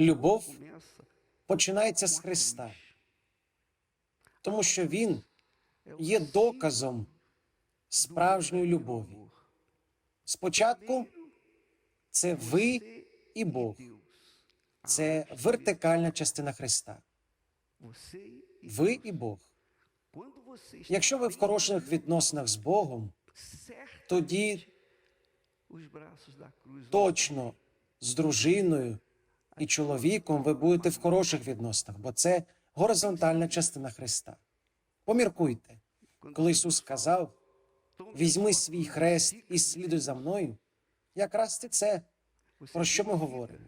Любов починається з Христа, тому що Він є доказом справжньої любові. Спочатку це ви і Бог, це вертикальна частина Христа. Ви і Бог. Якщо ви в хороших відносинах з Богом, тоді точно з дружиною і чоловіком ви будете в хороших відносинах, бо це горизонтальна частина Христа. Поміркуйте, коли Ісус сказав: візьми свій хрест і слідуй за мною, якраз це це, про що ми говоримо.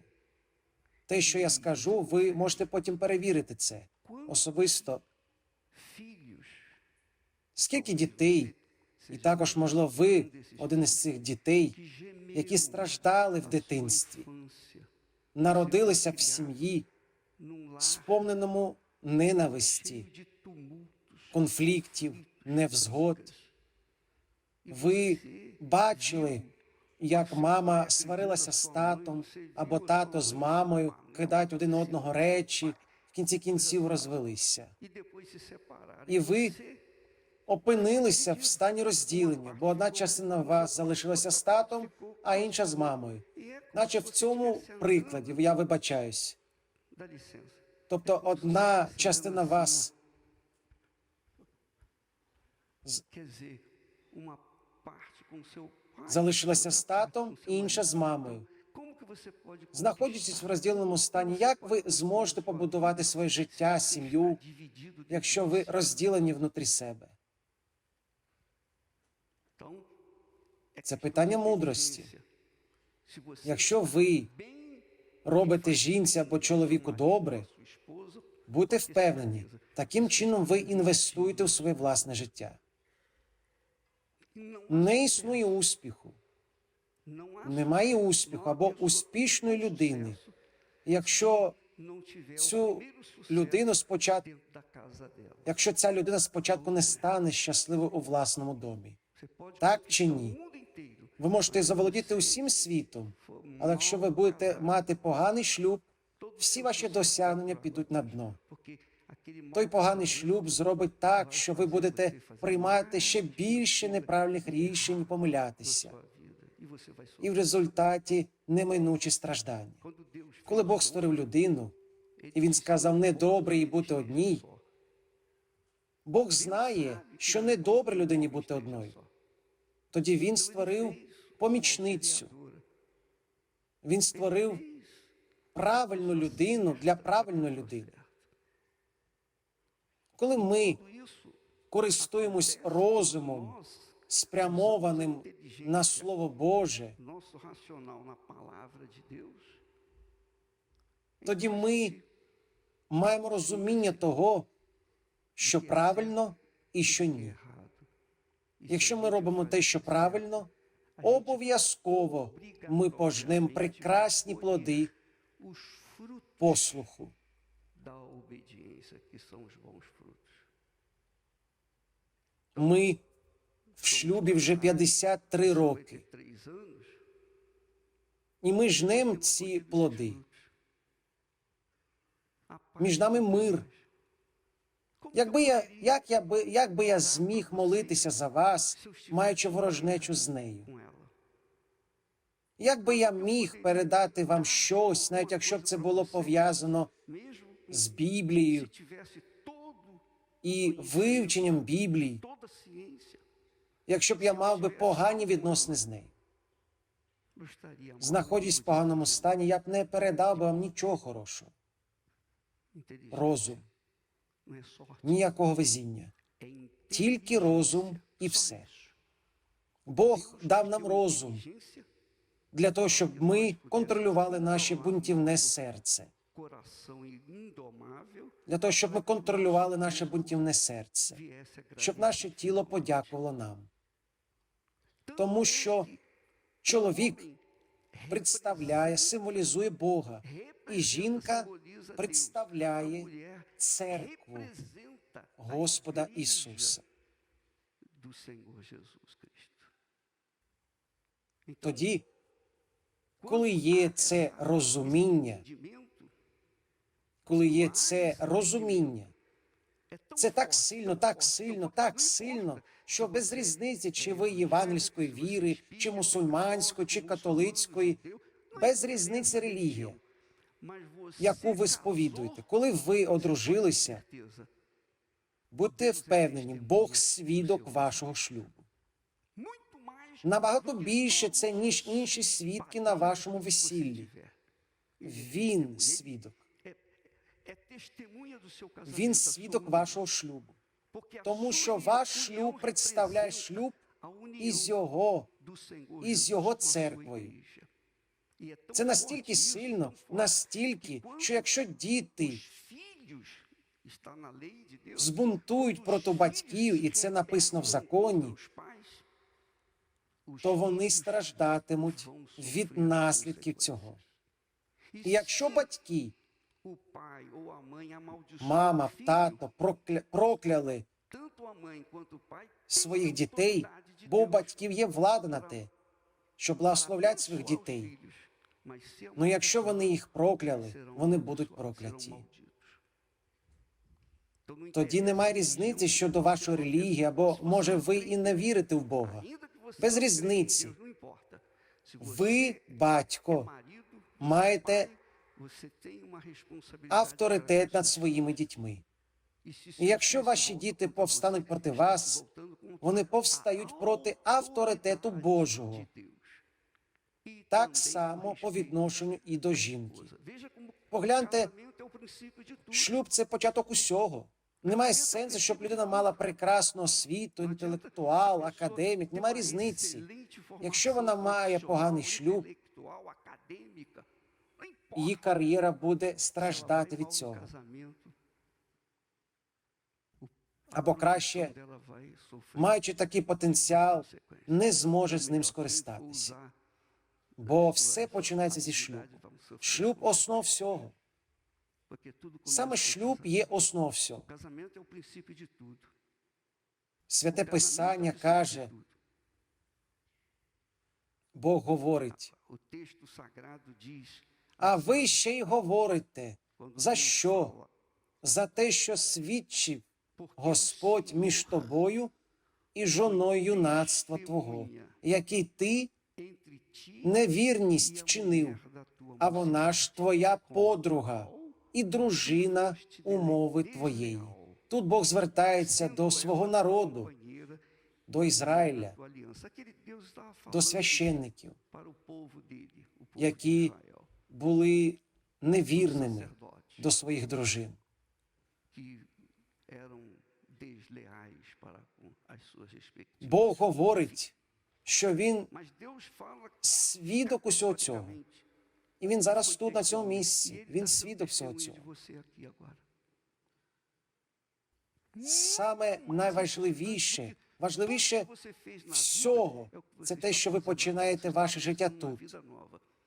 Те, що я скажу, ви можете потім перевірити це особисто. Скільки дітей, і також, можливо, ви один із цих дітей, які страждали в дитинстві, народилися в сім'ї, сповненому ненависті, конфліктів, невзгод. Ви бачили, як мама сварилася з татом, або тато з мамою, кидають один одного речі, в кінці кінців розвелися. І ви опинилися в стані розділення, бо одна частина вас залишилася з татом, а інша з мамою. Наче в цьому прикладі я вибачаюсь. Тобто одна частина вас залишилася з татом, інша з мамою. Знаходячись в розділеному стані, як ви зможете побудувати своє життя, сім'ю, якщо ви розділені внутрі себе? Це питання мудрості. Якщо ви робите жінці або чоловіку добре, будьте впевнені, таким чином ви інвестуєте у своє власне життя. Не існує успіху, немає успіху або успішної людини, якщо цю людину спочатку, якщо ця людина спочатку не стане щасливою у власному домі. Так чи ні? Ви можете заволодіти усім світом, але якщо ви будете мати поганий шлюб, всі ваші досягнення підуть на дно. Той поганий шлюб зробить так, що ви будете приймати ще більше неправильних рішень помилятися, і в результаті неминучі страждання. Коли Бог створив людину, і він сказав недобре їй бути одній, Бог знає, що недобре людині бути одною. Тоді він створив помічницю. Він створив правильну людину для правильної людини. Коли ми користуємось розумом, спрямованим на Слово Боже, тоді ми маємо розуміння того, що правильно і що ні. Якщо ми робимо те, що правильно, обов'язково ми пожнемо прекрасні плоди послуху. Ми в шлюбі вже 53 роки, і ми жнемо ці плоди. Між нами мир. Якби я, як я би, як би я зміг молитися за вас, маючи ворожнечу з нею? Як би я міг передати вам щось, навіть якщо б це було пов'язано з Біблією і вивченням Біблії, якщо б я мав би погані відносини з нею? Знаходячись в поганому стані, я б не передав би вам нічого хорошого, розум, ніякого везіння, тільки розум і все. Бог дав нам розум для того, щоб ми контролювали наше бунтівне серце, для того, щоб ми контролювали наше бунтівне серце, щоб наше тіло подякувало нам. Тому що чоловік представляє, символізує Бога, і жінка представляє церкву Господа Ісуса. Тоді, коли є це розуміння, коли є це розуміння. Це так сильно, так сильно, так сильно, що без різниці, чи ви євангельської віри, чи мусульманської, чи католицької, без різниці релігія, яку ви сповідуєте. Коли ви одружилися, будьте впевнені, Бог свідок вашого шлюбу. Набагато більше це, ніж інші свідки на вашому весіллі. Він свідок. Він свідок вашого шлюбу. Тому що ваш шлюб представляє шлюб із його, із його церквою. Це настільки сильно, настільки, що якщо діти збунтують проти батьків, і це написано в законі, то вони страждатимуть від наслідків цього. І якщо батьки, мама, тато прокля... прокляли своїх дітей, бо у батьків є влада на те, щоб благословляти своїх дітей. Ну якщо вони їх прокляли, вони будуть прокляті. Тоді немає різниці щодо вашої релігії, або може ви і не вірите в Бога. Без різниці. Ви, батько, маєте авторитет над своїми дітьми. І якщо ваші діти повстануть проти вас, вони повстають проти авторитету Божого. Так само по відношенню і до жінки. Погляньте, шлюб це початок усього. Немає сенсу, щоб людина мала прекрасну освіту, інтелектуал, академік. Немає різниці. Якщо вона має поганий шлюб, її кар'єра буде страждати від цього. Або краще, маючи такий потенціал, не зможе з ним скористатися. Бо все починається зі шлюбу. Шлюб основ всього. Саме шлюб є основ всього. Святе Писання каже, Бог говорить, а ви ще й говорите. За що? За те, що свідчив Господь між тобою і жоною юнацтва твого, який ти невірність вчинив, а вона ж твоя подруга і дружина умови твоєї. Тут Бог звертається до свого народу, до Ізраїля, до священників, які були невірними до своїх дружин. Бог говорить, що він свідок усього цього. І він зараз тут, на цьому місці. Він свідок всього цього. Саме найважливіше, важливіше всього, це те, що ви починаєте ваше життя тут.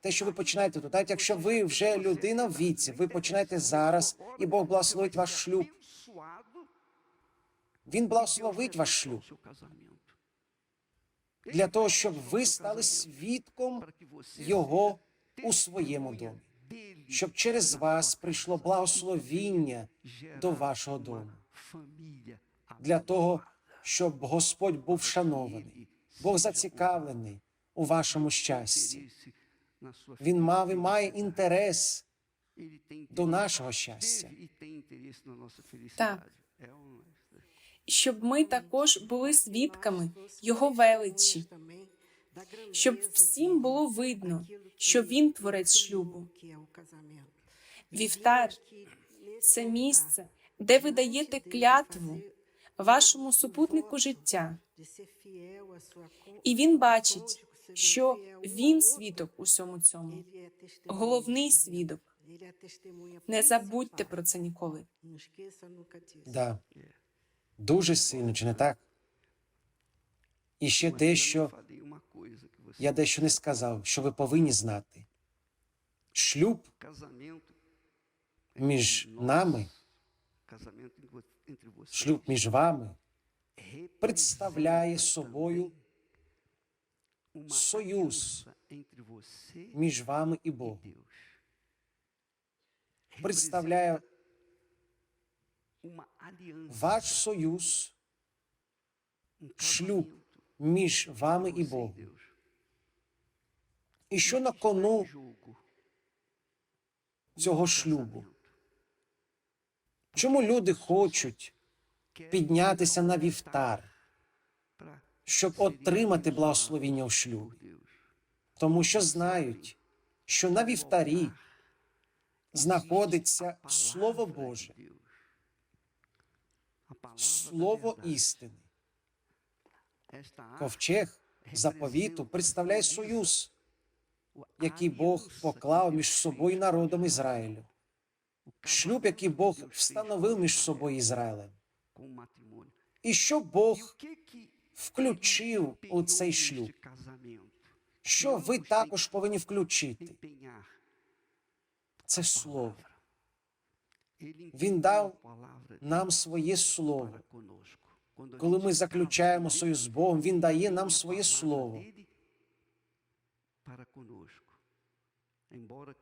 Те, що ви починаєте тут. Навіть якщо ви вже людина в віці, ви починаєте зараз, і Бог благословить ваш шлюб. Він благословить ваш шлюб для того, щоб ви стали свідком його у своєму домі, щоб через вас прийшло благословіння до вашого дому, для того, щоб Господь був шанований, Бог зацікавлений у вашому щасті. Він мав і має інтерес до нашого щастя. Так. Щоб ми також були свідками його величі, щоб всім було видно, що він творець шлюбу. Вівтар це місце, де ви даєте клятву вашому супутнику життя, і він бачить, що він свідок у всьому цьому, головний свідок. Не забудьте про це ніколи. Да. Дуже сильно, чи не так? І ще дещо я дещо не сказав, що ви повинні знати. Шлюб між нами, шлюб між вами представляє собою союз між вами і Богом. представляє ваш союз, um шлюб між вами і e Богом. І що на кону цього шлюбу? Чому люди хочуть піднятися на вівтар, щоб отримати благословіння у шлюбі? Тому що знають, що на вівтарі знаходиться Слово Боже, Слово істини. Ковчег заповіту представляє союз, який Бог поклав між собою і народом Ізраїлю. Шлюб, який Бог встановив між собою Ізраїлем. І що Бог включив у цей шлюб, що ви також повинні включити. Це слово. Він дав нам своє слово. Коли ми заключаємо союз з Богом, Він дає нам своє слово.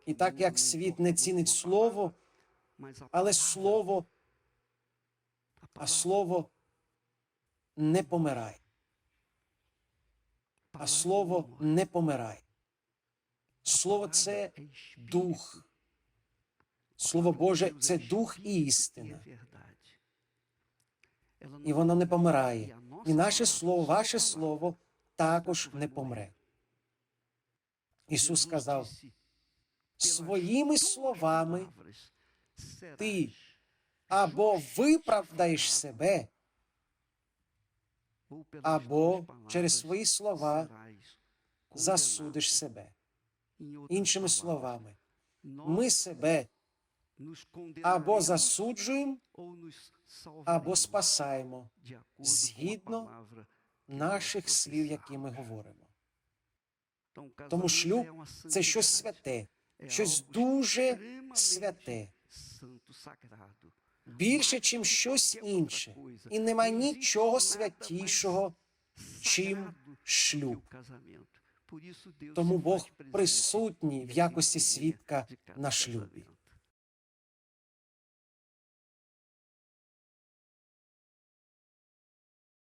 І так як світ не цінить слово, але слово, а слово не помирає. А слово не помирає. Слово це дух. Слово Боже це дух і істина. І воно не помирає. І наше слово, ваше слово також не помре. Ісус сказав: своїми словами ти або виправдаєш себе, або через свої слова засудиш себе. Іншими словами, ми себе або засуджуємо, або спасаємо згідно наших слів, які ми говоримо. Тому шлюб це щось святе, щось дуже святе, більше, чим щось інше. І нема нічого святішого, чим шлюб. Тому Бог присутній в якості свідка на шлюбі.